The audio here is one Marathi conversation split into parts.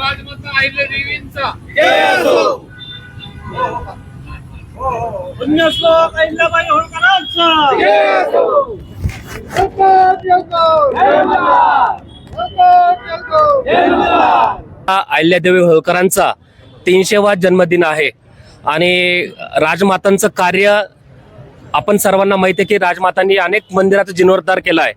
राजमाता देवींचा. अहिल्याबाई होळकरांचा. अहिल्यादेवी होळकरांचा तीनशेवा जन्मदिन आहे. आणि राजमातांचं कार्य आपण सर्वांना माहिती आहे की राजमातांनी अनेक मंदिराचा जीर्णोद्धार केला आहे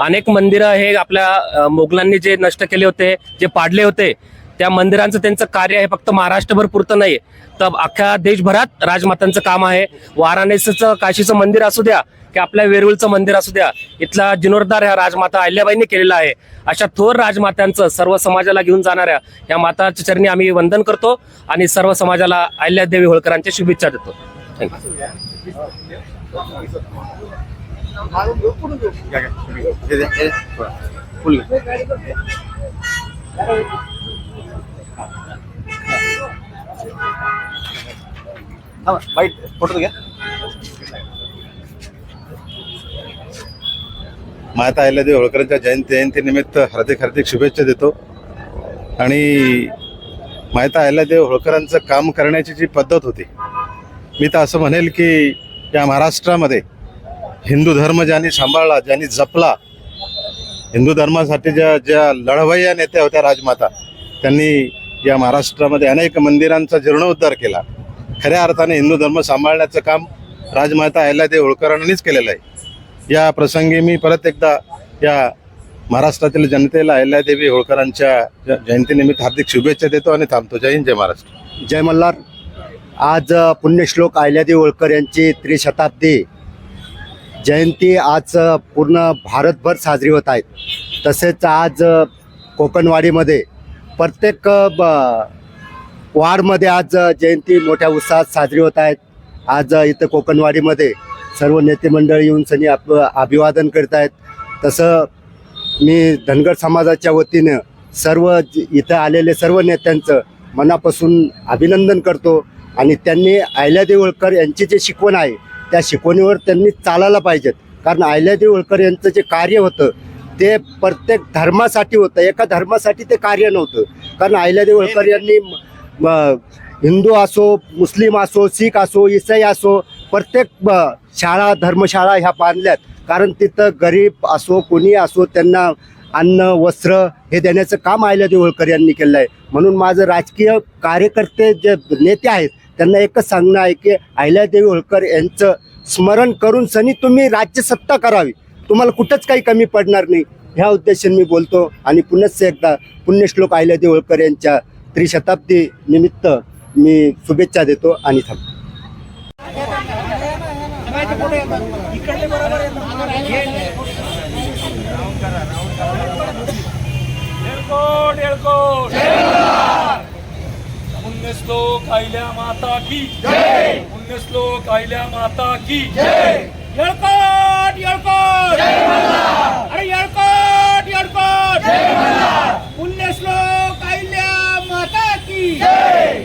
अनेक मंदिरं हे आपल्या अ, मोगलांनी जे नष्ट केले होते जे पाडले होते त्या मंदिरांचं त्यांचं कार्य हे फक्त महाराष्ट्रभर पुरतं नाही तर अख्ख्या देशभरात राजमातांचं काम आहे. वाराणसीचं काशीचं मंदिर असू द्या की आपल्या वेरूळचं मंदिर असू द्या इथला जिनोरदार ह्या राजमाता अहिल्याबाईंनी केलेला आहे. अशा थोर राजमात्यांचं सर्व समाजाला घेऊन जाणाऱ्या या माताच्या चरणी आम्ही वंदन करतो आणि सर्व समाजाला अहिल्यादेवी होळकरांच्या शुभेच्छा देतो. थँक्यू फोटो घ्या माता अहिल्यादेवी होळकरांच्या जयंती जयंतीनिमित्त हार्दिक हार्दिक शुभेच्छा देतो आणि माता देव होळकरांचं काम करण्याची जी पद्धत होती मी तर असं म्हणेल की या महाराष्ट्रामध्ये हिंदू धर्म ज्यांनी सांभाळला ज्यांनी जपला हिंदू धर्मासाठी ज्या ज्या लढवय्या नेत्या होत्या राजमाता त्यांनी या महाराष्ट्रामध्ये अनेक मंदिरांचा जीर्णोद्धार केला. खऱ्या अर्थाने हिंदू धर्म सांभाळण्याचं काम राजमाता अहिल्यादेवी होळकरांनीच केलेलं आहे. या प्रसंगी मी परत एकदा या महाराष्ट्रातील जनतेला अहिल्यादेवी होळकरांच्या ज- जयंतीनिमित्त हार्दिक शुभेच्छा देतो आणि थांबतो. जय हिंद जय महाराष्ट्र. जय मल्हार. आज पुण्यश्लोक अहिल्यादेवी होळकर यांची त्रिशताब्दी. जयंती आज पूर्ण भारतभर साजरी होत आहेत तसेच आज कोकणवाडीमध्ये प्रत्येक अ, ब- आज जयंती मोठ्या उत्साहात साजरी होत आहेत. आज इथं कोकणवाडीमध्ये सर्व नेते मंडळ येऊन सनी आप अभिवादन करत आहेत. तसं मी धनगर समाजाच्या वतीनं सर्व इथं आलेले सर्व नेत्यांचं मनापासून अभिनंदन करतो आणि त्यांनी आयल्या देवळकर यांची जे शिकवण आहे त्या शिकवणीवर त्यांनी चालायला पाहिजेत. कारण आयल्या देवळकर यांचं जे कार्य होतं ते प्रत्येक धर्मासाठी होतं. एका धर्मासाठी ते कार्य नव्हतं. कारण अहिल्यादेवी होळकर यांनी हिंदू असो मुस्लिम असो शीख असो इसाई असो प्रत्येक ब- शाळा धर्मशाळा ह्या बांधल्यात. कारण तिथं गरीब असो कोणी असो त्यांना अन्न वस्त्र हे देण्याचं काम अहिल्यादेवी होळकर यांनी केलं आहे. म्हणून माझं राजकीय कार्यकर्ते जे नेते आहेत त्यांना एकच सांगणं आहे की अहिल्यादेवी होळकर यांचं स्मरण करून सनी तुम्ही राज्यसत्ता करावी. तुम्हाला कुठंच काही कमी पडणार नाही. ह्या उद्देशाने मी बोलतो आणि पुनश्च एकदा पुण्यश्लोक अहिल्यादेवी होळकर यांच्या त्रिशताब्दी निमित्त मी शुभेच्छा देतो आणि थांबतो. पुण्यश्लोक आहिल्या माता की. पुण्यश्लोक आहिल्या माता की. येळकोट येळकोट! अरे येळकोट येळकोट! पुण्यश्लोक आहिल्या माता की!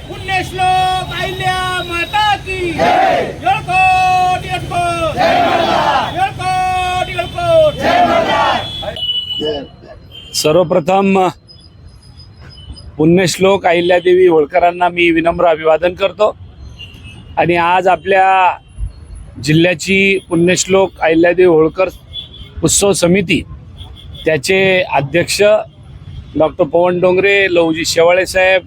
पुण्यश्लोक आहिल्या माता की! येळकोट येळकोट! येळकोट येळकोट! सर्वप्रथम पुण्यश्लोक अहिल्यादेवी होळकरांना मी विनम्र अभिवादन करतो. आणि आज आपल्या जिल्ह्याची पुण्यश्लोक अहिल्यादेवी होळकर उत्सव समिती त्याचे अध्यक्ष डॉक्टर पवन डोंगरे लवजी शेवाळे साहेब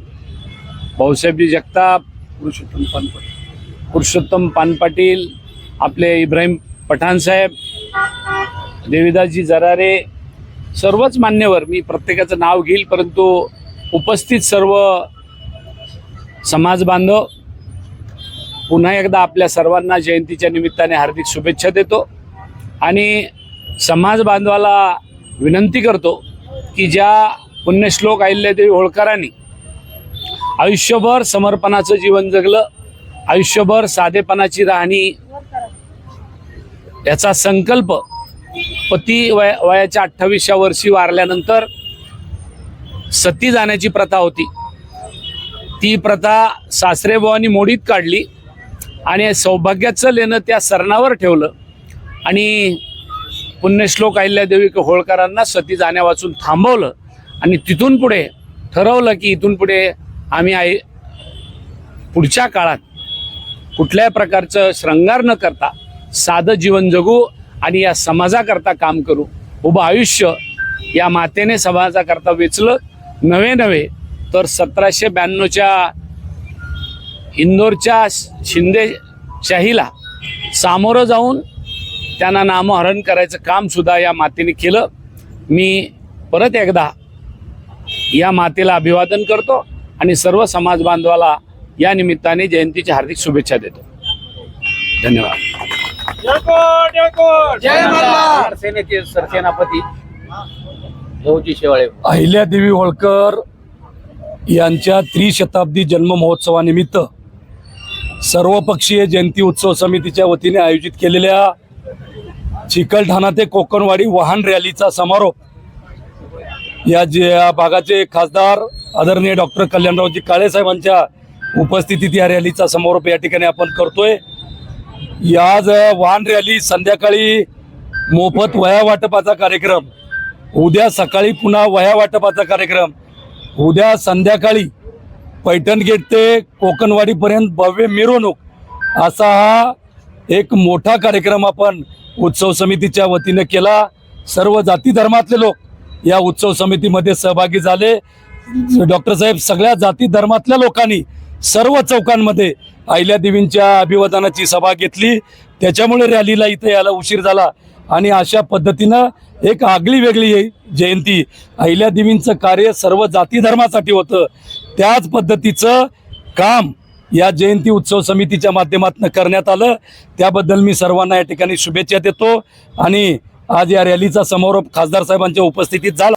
भाऊसाहेबजी जगताप पुरुषोत्तम पानपाटील पुरुषोत्तम पानपाटील आपले इब्राहिम पठाण साहेब देवीदासजी जरारे सर्वच मान्यवर मी प्रत्येकाचं नाव घेईल परंतु उपस्थित सर्व समाज बांधव पुन्हा एकदा आपल्या सर्वांना जयंतीच्या निमित्ताने हार्दिक शुभेच्छा देतो. आणि समाज बांधवाला विनंती करतो की ज्या पुण्यश्लोक अहिल्यादेवी होळकरांनी आयुष्यभर समर्पणाचं जीवन जगलं आयुष्यभर साधेपणाची राहणी याचा संकल्प पती वय वयाच्या अठ्ठावीसच्या वर्षी वारल्यानंतर सती जाण्याची प्रथा होती. ती प्रथा सासरेबुवांनी मोडीत काढली. आणि सौभाग्याचं लेणं त्या सरणावर ठेवलं. आणि पुण्यश्लोक अहिल्यादेवी होळकरांना सती जाण्यावाचून थांबवलं. आणि तिथून पुढे ठरवलं की इथून पुढे आम्ही आई पुढच्या काळात कुठल्याही प्रकारचं श्रंगार न करता साधं जीवन जगू आणि या समाजाकरता काम करू. उभं आयुष्य या मातेने समाजाकरता वेचलं. नवे नवे तर सतराशे ब्याण्णवच्या इंदोरच्या शिंदे शाहीला सामोरं जाऊन त्यांना नामहरण करायचं काम सुद्धा या मातेने केलं. मी परत एकदा या मातेला अभिवादन करतो आणि सर्व समाज बांधवाला या निमित्ताने जयंतीच्या हार्दिक शुभेच्छा देतो. धन्यवाद. सेनेचे सरसेनापती. भाऊजी शेवाळे. अहिल्यादेवी होळकर यांच्या त्रिशताब्दी जन्म महोत्सवानिमित्त सर्वपक्षीय जयंती उत्सव समितीच्या वतीने आयोजित केलेल्या चिकलठाणा ते कोकणवाडी वाहन रॅलीचा समारोप. या जे या भागाचे खासदार आदरणीय डॉक्टर कल्याणरावजी काळे साहेबांच्या उपस्थितीत या रॅलीचा समारोप या ठिकाणी आपण करतोय. या ज- वाहन रॅली संध्याकाळी मोफत वया वाटपाचा कार्यक्रम उद्या सकाळी पुन्हा वया वाटपाचा कार्यक्रम उद्या संध्याकाळी पैठण गेट ते कोकणवाडीपर्यंत भव्य मिरवणूक. असा हा एक मोठा कार्यक्रम आपण उत्सव समितीच्या वतीनं केला. सर्व जाती धर्मातले लोक या उत्सव समितीमध्ये सहभागी झाले. डॉक्टर साहेब सगळ्या जाती धर्मातल्या लोकांनी सर्व चौकांमध्ये अहिल्यादेवींच्या अभिवादनाची सभा घेतली. त्याच्यामुळे रॅलीला इथे यायला उशीर झाला आणि अशा पद्धतीनं एक आगळी वेगळी जयंती अहिल्यादेवींचं कार्य सर्व जाती धर्मासाठी होतं. त्याच पद्धतीचं काम या जयंती उत्सव समितीच्या माध्यमातून करण्यात आलं त्याबद्दल मी सर्वांना या ठिकाणी शुभेच्छा देतो आणि आज या रॅलीचा समारोप खासदार साहेबांच्या उपस्थितीत झाला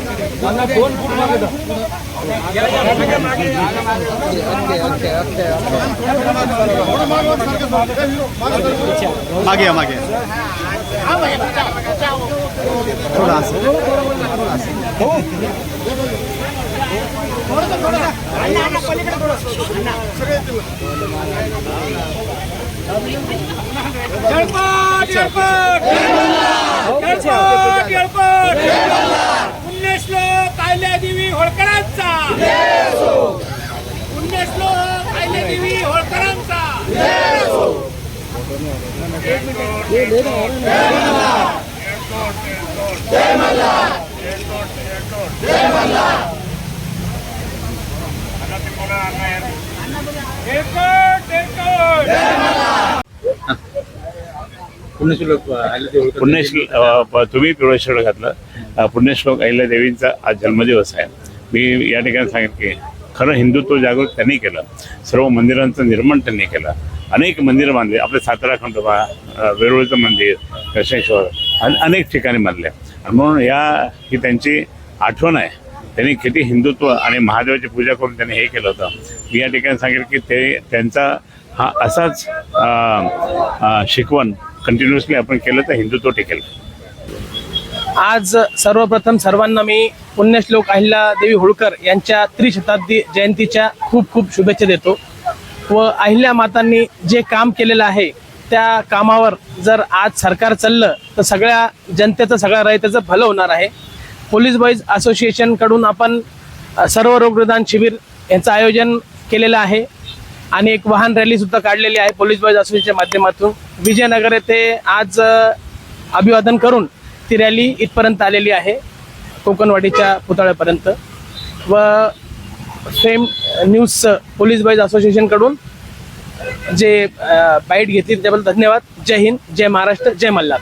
मागे या, मागे पुण्यश्लोक अहिल्यादेवी होळकरांचा. पुण्यश्लोक अहिल्यादेवी होळकरांचा. पुण्यश्लोक तुम्ही पिवळेश्वर घातलं. पुण्यश्लोक अहिल्यादेवींचा आज जन्मदिवस आहे. मी या ठिकाणी सांगेन की खरं हिंदुत्व जागृत त्यांनी केलं. सर्व मंदिरांचं निर्माण त्यांनी केलं. अनेक मंदिरं बांधली. आपले सातारा खंडोबा वेरूळचं मंदिर दर्शनेश्वर अन अनेक ठिकाणी बांधले. आणि म्हणून या ही त्यांची आठवण आहे. त्यांनी किती हिंदुत्व आणि महादेवाची पूजा करून त्यांनी हे केलं होतं. मी या ठिकाणी सांगेल की ते त्यांचा हा असाच शिकवण कंटिन्युअसली आपण केलं तर हिंदुत्व टिकेल. आज सर्वप्रथम सर्वांना मी पुण्यश्लोक अहिल्या देवी होळकर यांच्या त्रिशताब्दी जयंतीच्या खूप खूप शुभेच्छा देतो. व अहिल्या मातांनी जे काम केलेलं आहे त्या कामावर जर आज सरकार चाललं तर सगळ्या जनतेचं सगळ्या रयतेचं भलं होणार आहे. पोलीस बॉईज असोसिएशनकडून आपण सर्व रोगनिदान शिबिर यांचं आयोजन केलेलं आहे. आणि एक वाहन रॅली सुद्धा काढलेली आहे पोलीस बॉईज असोसिएशनच्या माध्यमातून. विजयनगर येथे आज अभिवादन करून ती रॅली इथपर्यंत आलेली आहे कोकणवाडीच्या पुतळ्यापर्यंत. व फेम न्यूज पोलीस बॉईज असोसिएशनकडून जे बाईट घेतली त्याबद्दल धन्यवाद. जय हिंद जय महाराष्ट्र जय मल्हार.